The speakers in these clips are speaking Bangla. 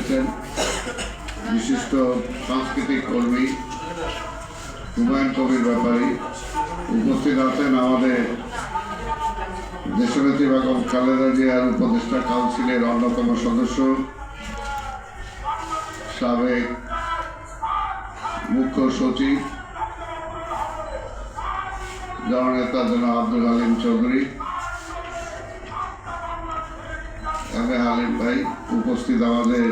এসেছেন বিশিষ্ট সাংস্কৃতিক কর্মী, হুমায়ুন কবির ব্যাপারী উপস্থিত আছেন আমাদের দেশনেত্রী বেগম খালেদা জিয়ার উপদেষ্টা কাউন্সিলের অন্যতম সদস্য, সাবেক মুখ্য সচিব, জননেতা জনাব আব্দুল হালিম চৌধুরী। এম এ হালিম ভাই উপস্থিত আমাদের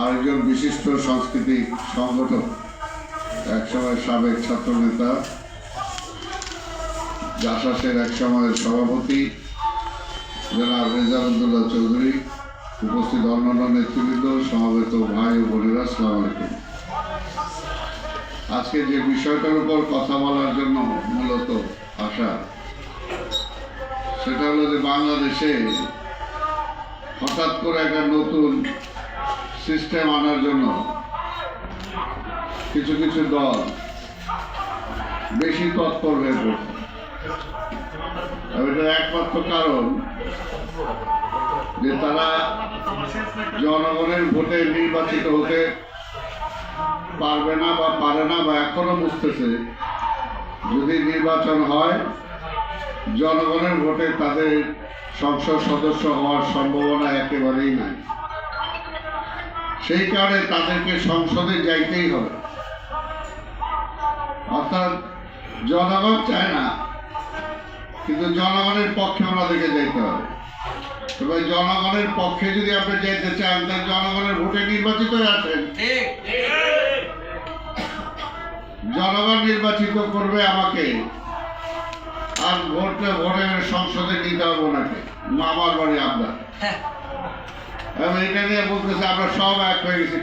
আরেকজন বিশিষ্ট সাংস্কৃতিক সংগঠক একসময় সাবেক ছাত্র নেতা জাসাসের এক সময়ের সভাপতি, জনাব রেজাউদ্দুল্লাহ চৌধুরী, উপস্থিত অন্যান্য নেতৃবৃন্দ, সমাবেত ভাই ও বোনেরা, আসসালামু আলাইকুম। আজকে যে বিষয়টার উপর কথা বলার জন্য মূলত আসা সেটা হলো যে বাংলাদেশে হঠাৎ করে একটা নতুন সিস্টেম আনার জন্য কিছু কিছু দল বেশি তৎপর হয়ে পড়ছে। এটার একমাত্র কারণ যে তারা জনগণের ভোটে নির্বাচিত হতে পারবে না বা পারে না বা এখনও বুঝতেছে যদি নির্বাচন হয় জনগণের ভোটে তাদের সংসদ সদস্য হওয়ার সম্ভাবনা একেবারেই নাই। সেই কারণে তাদেরকে সংসদে যাইতেই হবে। অর্থাৎ জনগণ চায় না কিন্তু জনগণের পক্ষে ওনাদেরকে যাইতে হবে। তবে জনগণের পক্ষে যদি আপনি যেতে চান তাহলে জনগণের ভোটে নির্বাচিত হয়ে আছেন জনগণ নির্বাচিত করবে আমাকে। আর ভোটে ভোটে সংসদে নিতে হবে ওনাকে মামার বাড়ি আপনার। আমি এটা নিয়ে বলতেছে আমরা সব এক হয়ে গেছি।